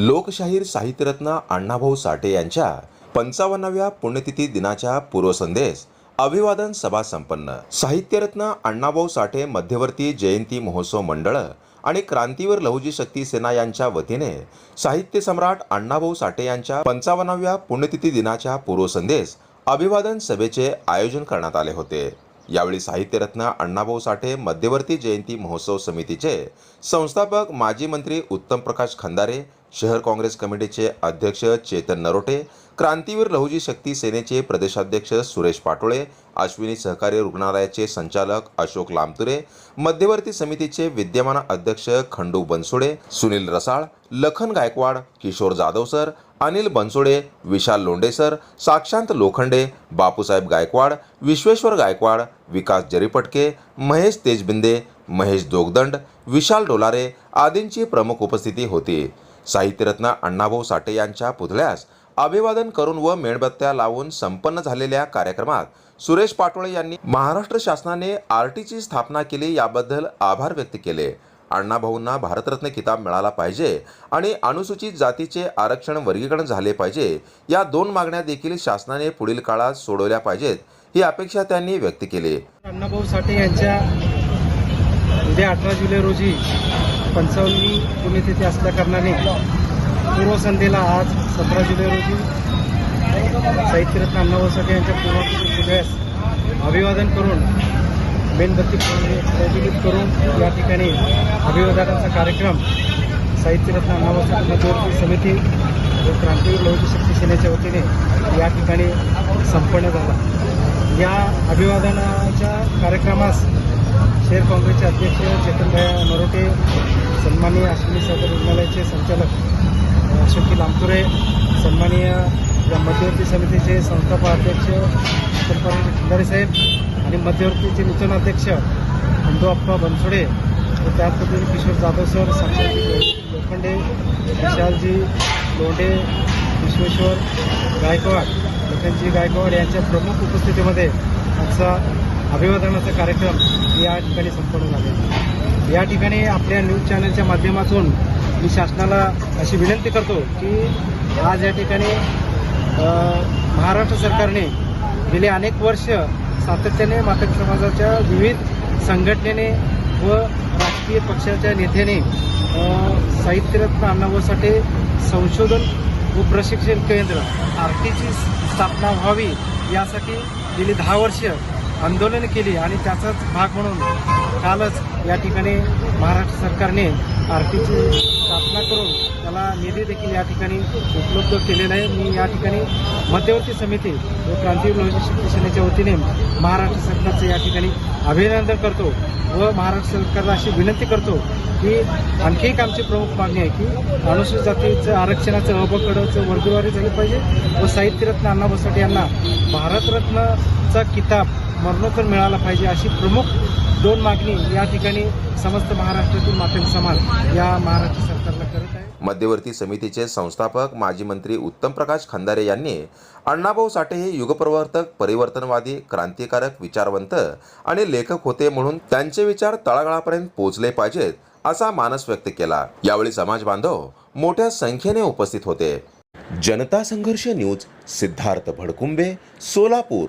लोकशाहीर साहित्यरत्न अण्णाभाऊ साठे यांच्या पंचावन्नाव्या पुण्यतिथी दिनाच्या पूर्वसंदेश अभिवादन सभा संपन्न. साहित्यरत्न अण्णाभाऊ साठे मध्यवर्ती जयंती महोत्सव मंडळ आणि क्रांतीवर लहुजी शक्ती सेना यांच्या वतीने साहित्य सम्राट अण्णाभाऊ साठे यांच्या पंचावन्नाव्या पुण्यतिथी दिनाच्या पूर्वसंदेश अभिवादन सभेचे आयोजन करण्यात आले होते. यावेळी साहित्यरत्न अण्णाभाऊ साठे मध्यवर्ती जयंती महोत्सव समितीचे संस्थापक माजी मंत्री उत्तम प्रकाश खंदारे शहर काँग्रेस कमिटीचे अध्यक्ष चेतन नरोटे क्रांतीवीर लहुजी शक्ती सेनेचे प्रदेशाध्यक्ष सुरेश पाटोळे अश्विनी सहकारी रुग्णालयाचे संचालक अशोक लामतुरे मध्यवर्ती समितीचे विद्यमान अध्यक्ष खंडू बनसोडे सुनील रसाळ लखन गायकवाड किशोर जाधव सर अनिल बनसोडे विशाल लोंडे सर साक्षांत लोखंडे बापूसाहेब गायकवाड विश्वेश्वर गायकवाड विकास जरीपटके महेश तेजबिंदे महेश दोगदंड विशाल डोलारे आदींची प्रमुख उपस्थिती होती. साहित्यरत्न अण्णाभाऊ साठे यांच्या पुतळ्यास अभिवादन करून व मेणबत्त्या लावून संपन्न झालेल्या कार्यक्रमात सुरेश पाटोळे यांनी महाराष्ट्र शासनाने आर टीची स्थापना केली याबद्दल आभार व्यक्त केले. अण्णाभाऊंना भारतरत्न किताब मिळाला पाहिजे आणि अनुसूचित जातीचे आरक्षण वर्गीकरण झाले पाहिजे या दोन मागण्या देखील शासनाने पुढील काळात सोडवल्या पाहिजेत ही अपेक्षा त्यांनी व्यक्त केली. अण्णाभाऊ साठे यांच्या उद्या अठरा जुलै रोजी पंचावन्नवी पुण्यतिथी असल्या कारणाने पूर्वसंध्येला आज सतरा जुलै रोजी साहित्यरत्न अण्णाभाऊ साठे यांच्या पूर्वतिथी अभिवादन करून मेणबत्ती प्रज्वलित करून या ठिकाणी अभिवादनाचा कार्यक्रम साहित्यरत्न अण्णाभाऊ साठे मध्यवर्ती समिती व क्रांतीवीर लहुजी शक्ती सेनेच्या वतीने या ठिकाणी संपन्न झाला. या अभिवादनाच्या कार्यक्रमास शहर काँग्रेसचे अध्यक्ष चेतनभाई नरोटे सन्माननीय अश्विनी सागर रुग्णालयाचे संचालक अशोकी लामतुरे सन्माननीय या मध्यवर्ती समितीचे संस्थापक अध्यक्ष चंद्रपाल खंदारे साहेब आणि मध्यवर्तीचे नूतन अध्यक्ष खंडू अप्पा बनसोडे व त्याच पद्धतीने किशोर जाधव सर साक्षात लोखंडे विशालजी लोंढे विश्वेश्वर गायकवाड लखनजी गायकवाड यांच्या प्रमुख उपस्थितीमध्ये आजचा अभिवादनाचा कार्यक्रम या ठिकाणी संपन्न झालेला या ठिकाणी आपल्या न्यूज चॅनलच्या माध्यमातून मी शासनाला अशी विनंती करतो की आज या ठिकाणी महाराष्ट्र सरकारने गेले अनेक वर्ष सातत्याने मातक समाजाच्या विविध संघटनेने व राजकीय पक्षाच्या नेत्याने साहित्यरत्न अण्णाभाऊ साठे संशोधन व प्रशिक्षण केंद्र आर टीची स्थापना व्हावी यासाठी गेली दहा वर्ष आंदोलन केली आणि त्याचाच भाग म्हणून कालच या ठिकाणी महाराष्ट्र सरकारने आर टीची स्थापना करून त्याला निधी देखील या ठिकाणी उपलब्ध केलेला आहे. मी या ठिकाणी मध्यवर्ती समिती व क्रांतीवीर लोहित शक्ती सेनेच्या वतीने महाराष्ट्र सरकारचं या ठिकाणी अभिनंदन करतो व महाराष्ट्र सरकारला अशी विनंती करतो की आणखी एक आमची प्रमुख मागणी आहे की अनुसूचित जातीचं आरक्षणाचं अबकडचं वर्गवारी झाली पाहिजे व साहित्यरत्न अण्णा साठे यांना भारतरत्नचा किताब मरणोत्तर मिळाला पाहिजे अशी प्रमुख दोन मागणी या ठिकाणी समस्त महाराष्ट्रातील मातंग समाज या महाराष्ट्र सरकारला करत आहे. मध्यवर्ती समितीचे संस्थापक माजी मंत्री उत्तम प्रकाश खंदारे यांनी अण्णाभाऊ साठे हे युगप्रवर्तक परिवर्तनवादी क्रांतिकारक विचारवंत आणि लेखक होते म्हणून त्यांचे विचार तळागाळापर्यंत पोहोचले पाहिजेत असा मानस व्यक्त केला. यावेळी समाज बांधव मोठ्या संख्येने उपस्थित होते. जनता संघर्ष न्यूज सिद्धार्थ भडकुंबे सोलापूर.